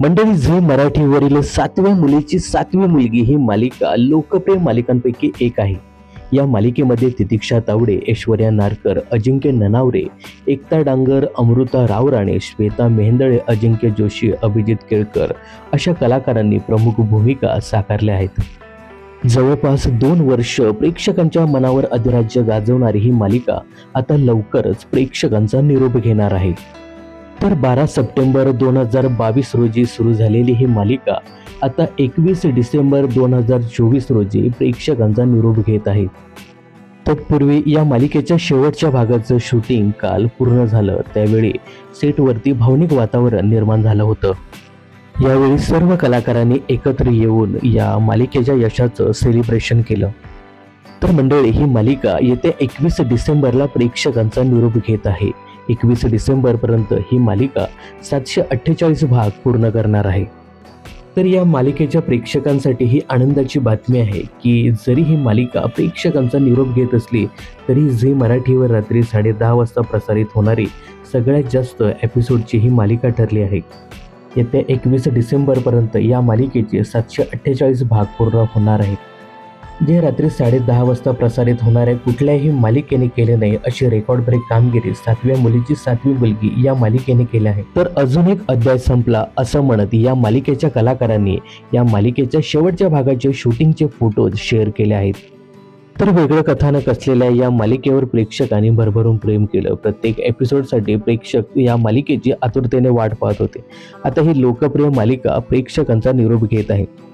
मंडळी झी मराठीवरील सातव्या मुलीची सातवी मुलगी ही मालिका लोकप्रिय मालिकांपैकी एक आहे. या मालिकेमध्ये तितिक्षा तावडे ऐश्वर्या नारकर अजिंक्य ननावरे एकता डांगर अमृता रावराणे श्वेता मेहंदळे अजिंक्य जोशी अभिजित केळकर अशा कलाकारांनी प्रमुख भूमिका साकारल्या आहेत. जवळपास दोन वर्ष प्रेक्षकांच्या मनावर अधिराज्य गाजवणारी ही मालिका आता लवकरच प्रेक्षकांचा निरोप घेणार आहे. तर बारा सप्टेंबर दोन हजार बावीस रोजी सुरू झालेली ही मालिका आता एकवीस डिसेंबर दोन हजार चोवीस रोजी प्रेक्षकांचा निरोप घेत आहे. तत्पूर्वी या मालिकेच्या शेवटच्या भागाचं शूटिंग काल पूर्ण झालं. त्यावेळी सेटवरती भावनिक वातावरण निर्माण झालं होतं. यावेळी सर्व कलाकारांनी एकत्र येऊन या मालिकेच्या यशाचं सेलिब्रेशन केलं. तर मंडळी ही मालिका येत्या एकवीस डिसेंबरला प्रेक्षकांचा निरोप घेत आहे. एकवीस डिसेंबरपर्यंत ही मालिका सातशे अठ्ठेचाळीस भाग पूर्ण करणार आहे. तर या मालिकेच्या प्रेक्षकांसाठी ही आनंदाची बातमी आहे की जरी ही मालिका प्रेक्षकांचा निरोप घेत असली तरी झी मराठीवर रात्री साडेदहा वाजता प्रसारित होणारी सगळ्यात जास्त एपिसोडची ही मालिका ठरली आहे. येत्या एकवीस डिसेंबरपर्यंत या मालिकेचे सातशे अठ्ठेचाळीस भाग पूर्ण होणार आहेत. जे रात्री साडे दहा वाजता प्रसारित होणाऱ्या कुठल्याही मालिकेने केले नाही अशी रेकॉर्ड ब्रेक कामगिरी सातव्या मुलीची सातवी मुलगी या मालिकेने केली आहे. तर अजून एक अध्याय संपला असं म्हणत या मालिकेच्या कलाकारांनी या मालिकेच्या शेवटच्या भागाचे शूटिंगचे फोटोज शेअर केले आहेत. तर वेगळं कथानक असलेल्या या मालिकेवर प्रेक्षकांनी भरभरून प्रेम केलं. प्रत्येक एपिसोडसाठी प्रेक्षक या मालिकेची आतुरतेने वाट पाहत होते. आता ही लोकप्रिय मालिका प्रेक्षकांचा निरोप घेत आहे.